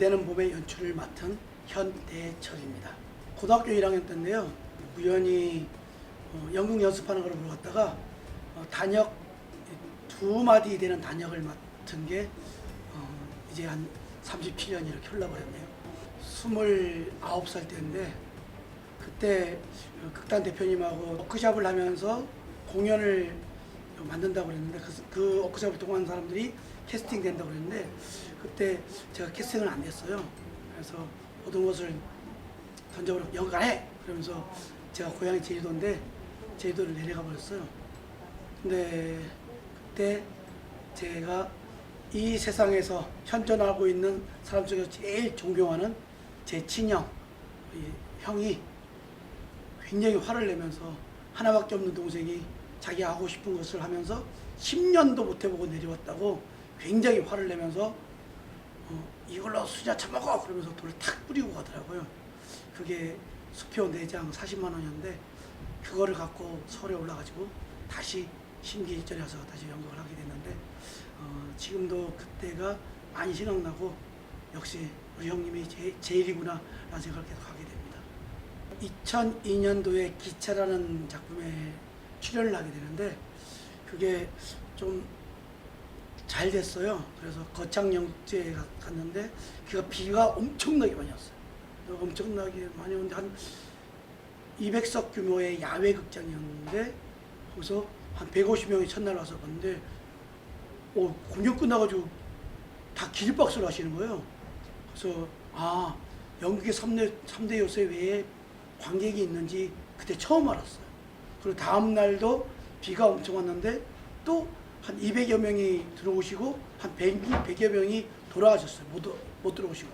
그대는 봄의 연출을 맡은 현대철입니다. 고등학교 1학년 때인데요. 우연히 어, 연극 연습하는 걸 보러 갔다가 어, 단역 두 마디 되는 단역을 맡은 게 어, 이제 한 37년이 이렇게 흘러버렸네요. 29살 때인데 그때 어, 극단 대표님하고 워크샵을 하면서 공연을 만든다고 그랬는데 그, 그 워크샵을 통한 사람들이 캐스팅 된다고 그랬는데 그때 제가 캐스팅은 안 됐어요. 그래서 모든 것을 던져버리고 연극 안 해! 그러면서 제가 고향이 제주도인데 제주도를 내려가 버렸어요. 근데 그때 제가 이 세상에서 현존하고 있는 사람 중에서 제일 존경하는 제 친형, 이 형이 굉장히 화를 내면서 하나밖에 없는 동생이 자기 하고 싶은 것을 하면서 10년도 못 해보고 내려왔다고 굉장히 화를 내면서 어, 이걸로 수자 처먹어 그러면서 돌을 탁 뿌리고 가더라고요. 그게 수표 4장 40만 원이었는데 그거를 갖고 서울에 올라가지고 다시 심기일전에서 다시 연극을 하게 됐는데 어, 지금도 그때가 많이 생각나고 역시 우리 형님이 제, 제일이구나 라는 생각을 계속 하게 됩니다. 2002년도에 기차라는 작품에 출연을 하게 되는데 그게 좀 잘 됐어요. 그래서 거창영제에 가- 갔는데 그가 비가 엄청나게 많이 왔어요. 엄청나게 많이 오는데 한 200석 규모의 야외 극장이었는데 거기서 한 150명이 첫날 와서 봤는데 오, 공연 끝나가지고 다 기립박수를 하시는 거예요. 그래서 아 연극의 3대, 3대 요새 외에 관객이 있는지 그때 처음 알았어요. 그리고 다음 날도 비가 엄청 왔는데 또 한 200여 명이 들어오시고 한 100, 100여 명이 돌아가셨어요. 못, 못 들어오시고.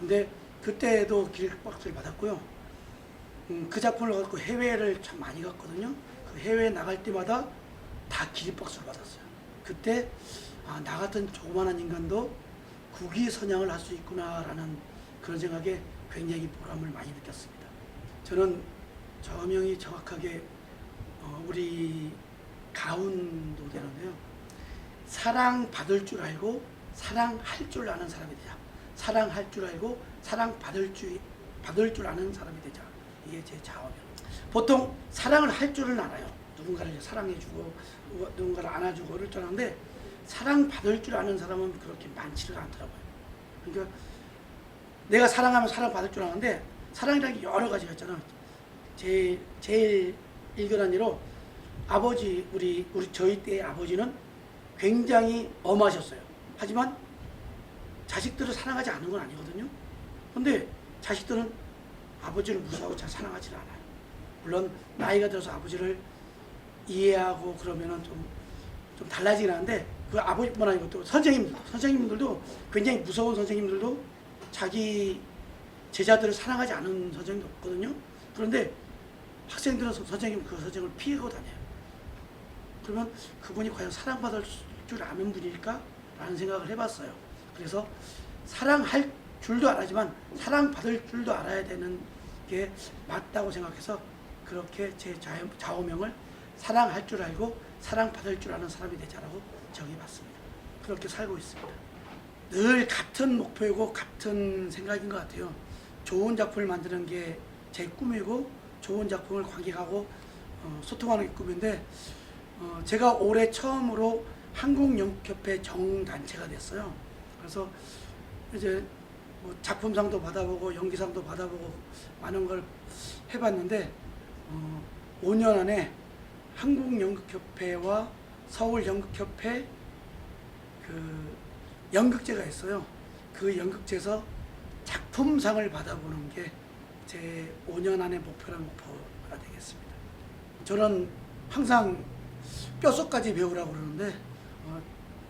근데 그때도 기립박수를 받았고요. 음, 그 작품을 갖고 해외를 참 많이 갔거든요. 그 해외 나갈 때마다 다 기립박수를 받았어요. 그때 아, 나 같은 조그마한 인간도 국위 선양을 할 수 있구나라는 그런 생각에 굉장히 보람을 많이 느꼈습니다. 저는 저명이 정확하게 어, 우리 가운도 되는데요. 사랑 받을 줄 알고 사랑할 줄 아는 사람이 되자. 사랑할 줄 알고 사랑 받을 줄 받을 줄 아는 사람이 되자. 이게 제 자원이에요. 보통 사랑을 할 줄은 알아요. 누군가를 사랑해주고 누군가를 안아주고 를 줄 아는데 사랑 받을 줄 아는 사람은 그렇게 많지를 않더라고요. 그러니까 내가 사랑하면 사랑 받을 줄 아는데 사랑이라는 게 여러 가지가 있잖아. 제일 제일 일견한 예로 아버지 우리 우리 저희 때의 아버지는 굉장히 엄하셨어요. 하지만 자식들을 사랑하지 않는 건 아니거든요. 근데 자식들은 아버지를 무시하고 잘 사랑하지 않아요. 물론 나이가 들어서 아버지를 이해하고 그러면은 좀, 좀 달라지긴 하는데 그 아버지뿐만 아니고 또 선생님들, 선생님들도 굉장히 무서운 선생님들도 자기 제자들을 사랑하지 않은 선생님도 없거든요. 그런데 학생들은 서- 선생님 그 선생님을 피하고 다녀요. 그러면 그분이 과연 사랑받을 줄 아는 분일까? 라는 생각을 해봤어요. 그래서 사랑할 줄도 알아지만 사랑받을 줄도 알아야 되는 게 맞다고 생각해서 그렇게 제 좌- 좌우명을 사랑할 줄 알고 사랑받을 줄 아는 사람이 되자라고 정해봤습니다. 그렇게 살고 있습니다. 늘 같은 목표이고 같은 생각인 것 같아요. 좋은 작품을 만드는 게 제 꿈이고 좋은 작품을 관객하고 어, 소통하는 게 꿈인데 어, 제가 올해 처음으로 한국연극협회 정단체가 됐어요. 그래서 이제 뭐 작품상도 받아보고 연기상도 받아보고 많은 걸 해봤는데 어, 5년 안에 한국연극협회와 서울연극협회 그 연극제가 있어요. 그 연극제에서 작품상을 받아보는 게 제 5년 안의 목표란 목표가 되겠습니다. 저는 항상 뼛속까지 배우라고 그러는데 어,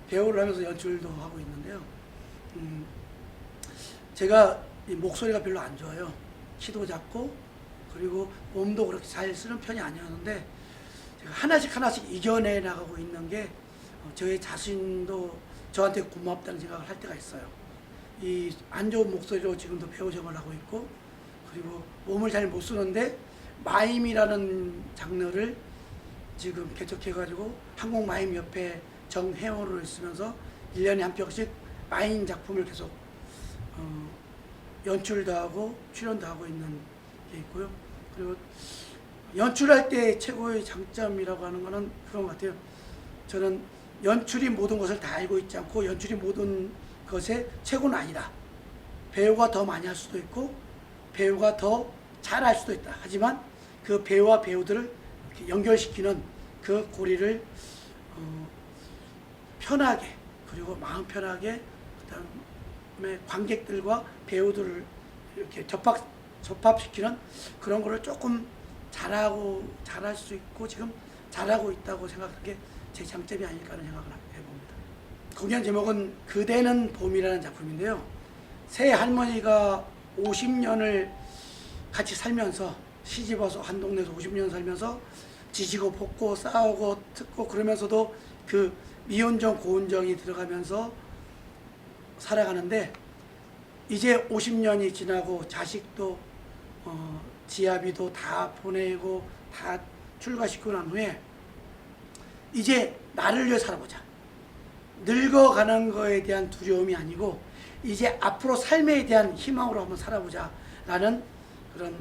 배우를 하면서 연출도 하고 있는데요. 음, 제가 이 목소리가 별로 안 좋아요. 키도 작고 그리고 몸도 그렇게 잘 쓰는 편이 아니었는데 제가 하나씩 하나씩 이겨내 나가고 있는 게 어, 저의 자신도 저한테 고맙다는 생각을 할 때가 있어요. 이 안 좋은 목소리로 지금도 배우 생활을 하고 있고 그리고 몸을 잘 못 쓰는데 마임이라는 장르를 지금 개척해가지고 한국마임협회 정회원으로 있으면서 1년에 한 편씩 마임 작품을 계속 어, 연출도 하고 출연도 하고 있는 게 있고요. 그리고 연출할 때 최고의 장점이라고 하는 거는 그런 것 같아요. 저는 연출이 모든 것을 다 알고 있지 않고 연출이 모든 것의 최고는 아니다. 배우가 더 많이 할 수도 있고 배우가 더 잘 할 수도 있다. 하지만 그 배우와 배우들을 연결시키는 그 고리를 어, 편하게 그리고 마음 편하게 그다음에 관객들과 배우들을 이렇게 접합 접합시키는 그런 거를 조금 잘하고 잘할 수 있고 지금 잘하고 있다고 생각하는 게 제 장점이 아닐까 하는 생각을 해봅니다. 공연 제목은 그대는 봄이라는 작품인데요. 새 할머니가 50년을 같이 살면서 시집 와서 한 동네에서 50년 살면서 지지고 볶고 싸우고 듣고 그러면서도 그 미운정 고운정이 들어가면서 살아가는데 이제 50년이 지나고 자식도 어, 지아비도 다 보내고 다 출가시키고 난 후에 이제 나를 위해 살아보자. 늙어가는 거에 대한 두려움이 아니고 이제 앞으로 삶에 대한 희망으로 한번 살아보자 라는 그런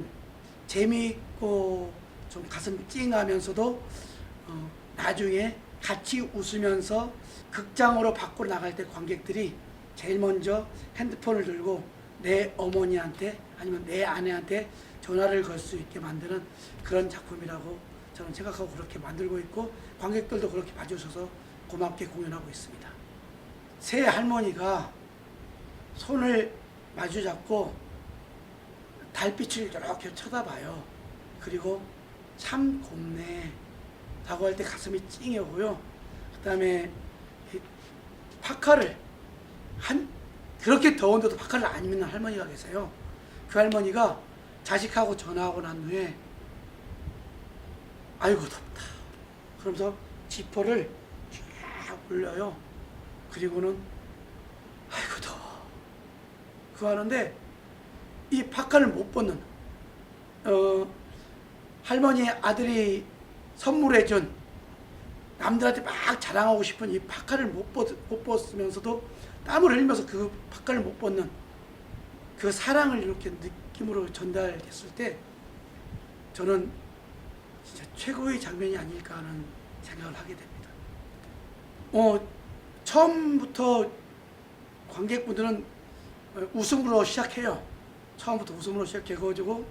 재미있고 좀 가슴 찡하면서도 어, 나중에 같이 웃으면서 극장으로 밖으로 나갈 때 관객들이 제일 먼저 핸드폰을 들고 내 어머니한테 아니면 내 아내한테 전화를 걸 수 있게 만드는 그런 작품이라고 저는 생각하고 그렇게 만들고 있고 관객들도 그렇게 봐주셔서 고맙게 공연하고 있습니다. 새 할머니가 손을 마주 잡고 달빛을 이렇게 쳐다봐요. 그리고 참 곱네. 라고 할 때 가슴이 찡해오고요. 그 다음에 파카를 한 그렇게 더운데도 파카를 안 입는 할머니가 계세요. 그 할머니가 자식하고 전화하고 난 후에 아이고 덥다. 그러면서 지퍼를 쫙 올려요. 그리고는 아이고 더워. 그거 하는데 이 파카를 못 벗는 어, 할머니 아들이 선물해 준 남들한테 막 자랑하고 싶은 이 파카를 못, 벗, 못 벗으면서도 땀을 흘리면서 그 파카를 못 벗는 그 사랑을 이렇게 느낌으로 전달했을 때 저는 진짜 최고의 장면이 아닐까 하는 생각을 하게 됩니다. 어, 처음부터 관객분들은 웃음으로 시작해요. 처음부터 웃음으로 시작해가지고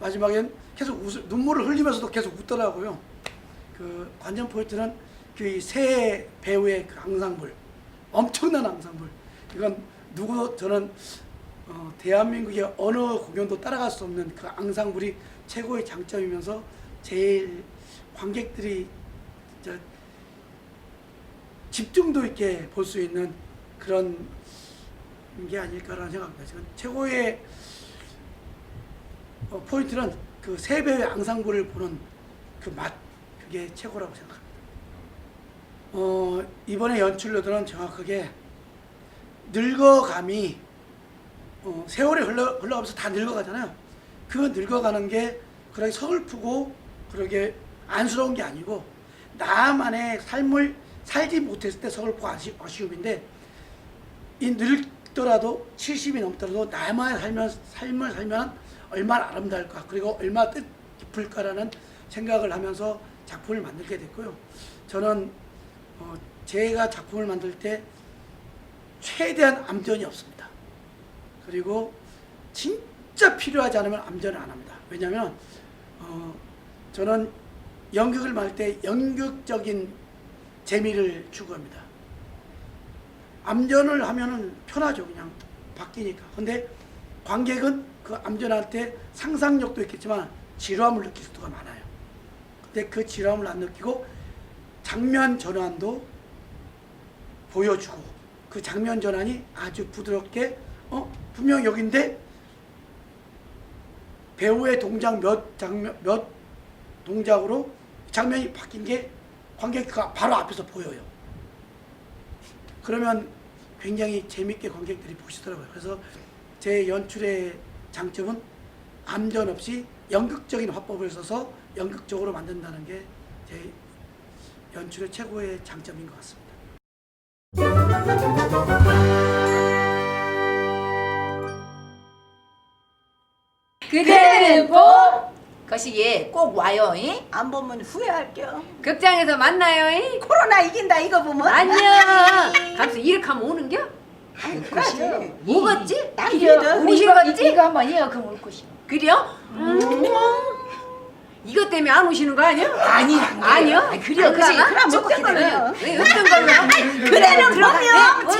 마지막엔 계속 웃음, 눈물을 흘리면서도 계속 웃더라고요. 그 관전 포인트는 그새 배우의 그 앙상블, 엄청난 앙상블. 이건 누구도 저는 어, 대한민국의 어느 공연도 따라갈 수 없는 그 앙상블이 최고의 장점이면서 제일 관객들이 저 집중도 있게 볼 수 있는 그런 게 아닐까라는 생각입니다. 지금 최고의 어, 포인트는 그 세 배의 앙상블을 보는 그 맛, 그게 최고라고 생각합니다. 어, 이번에 연출로들은 정확하게 늙어감이 어, 세월이 흘러, 흘러가면서 다 늙어가잖아요. 그 늙어가는 게 그렇게 서글프고 그러게 안쓰러운 게 아니고 나만의 삶을 살지 못했을 때 서글프고 아쉬, 아쉬움인데 이 늙 더라도 70이 넘더라도 나만의 살면, 삶을 살면 얼마나 아름다울까 그리고 얼마나 뜻깊을까라는 생각을 하면서 작품을 만들게 됐고요. 저는 어, 제가 작품을 만들 때 최대한 암전이 없습니다. 그리고 진짜 필요하지 않으면 암전을 안 합니다. 왜냐하면 어, 저는 연극을 만들 때 연극적인 재미를 추구합니다. 암전을 하면은 편하죠. 그냥 바뀌니까. 근데 관객은 그 암전할 때 상상력도 있겠지만 지루함을 느낄 수가 많아요. 근데 그 지루함을 안 느끼고 장면 전환도 보여주고 그 장면 전환이 아주 부드럽게 어 분명 여긴데 배우의 동작 몇 장면 몇 동작으로 장면이 바뀐 게 관객가 바로 앞에서 보여요. 그러면 굉장히 재밌게 관객들이 보시더라고요. 그래서 제 연출의 장점은 암전 없이 연극적인 화법을 써서 연극적으로 만든다는 게 제 연출의 최고의 장점인 것 같습니다. 그대는 봄 거시기에 꼭 와요 이? 안 보면 후회할게요. 극장에서 만나요. 이? 코로나 이긴다 이거 보면. 안녕. 감수 이렇게 하면 오는겨? 뭐겠지? 남기도 우리 이거 한번 이어 그럼 올 것이요. 그래요? 음. 이것 때문에 안 오시는 거 아니야? 아니 아니요? 그래요. 가나? 그럼 어떤 걸로? 어떤 걸로? 그대는 들어가. 보면